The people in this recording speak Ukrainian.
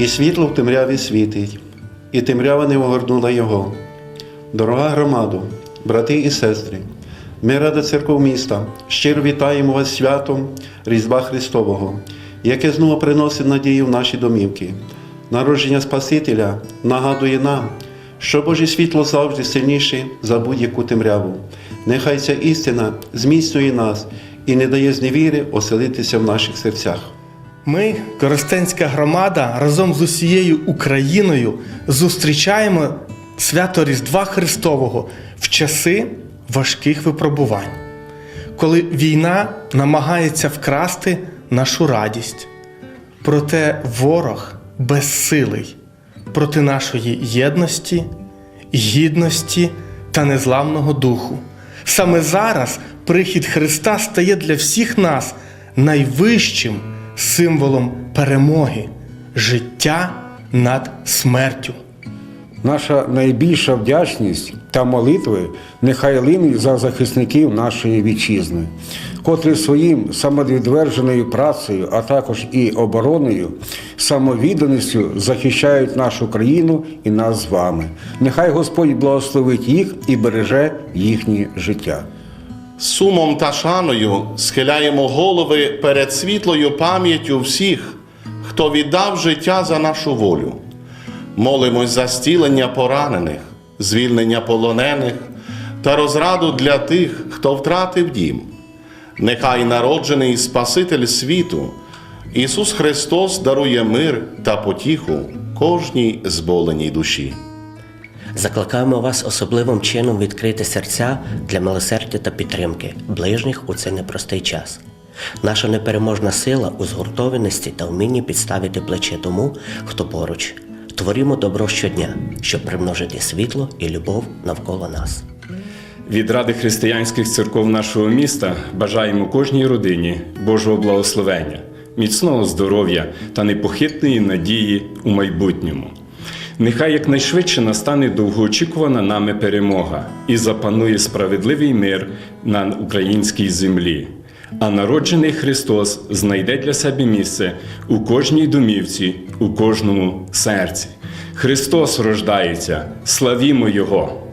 І світло в темряві світить, і темрява не огорнула його. Дорога громадо, брати і сестри, ми рада церков міста, щиро вітаємо вас святом Різдва Христового, яке знову приносить надію в наші домівки. Народження Спасителя нагадує нам, що Боже світло завжди сильніше за будь-яку темряву. Нехай ця істина зміцнює нас і не дає зневіри оселитися в наших серцях. Ми, Коростенська громада, разом з усією Україною зустрічаємо свято Різдва Христового в часи важких випробувань, коли війна намагається вкрасти нашу радість. Проте ворог безсилий проти нашої єдності, гідності та незламного духу. Саме зараз прихід Христа стає для всіх нас найвищим символом перемоги, життя над смертю. Наша найбільша вдячність та молитви нехай линуть за захисників нашої вітчизни, котрі своїм самовідверженою працею, а також і обороною, самовідданістю захищають нашу країну і нас з вами. Нехай Господь благословить їх і береже їхнє життя. Сумом та шаною схиляємо голови перед світлою пам'яттю всіх, хто віддав життя за нашу волю. Молимось за стілення поранених, звільнення полонених та розраду для тих, хто втратив дім. Нехай народжений Спаситель світу, Ісус Христос дарує мир та потіху кожній зболеній душі. Закликаємо вас особливим чином відкрити серця для милосердя та підтримки ближніх у цей непростий час. Наша непереможна сила у згуртованості та вмінні підставити плече тому, хто поруч. Творімо добро щодня, щоб примножити світло і любов навколо нас. Від Ради християнських церков нашого міста бажаємо кожній родині Божого благословення, міцного здоров'я та непохитної надії у майбутньому. Нехай якнайшвидше настане довгоочікувана нами перемога і запанує справедливий мир на українській землі. А народжений Христос знайде для себе місце у кожній домівці, у кожному серці. Христос рождається, славімо Його!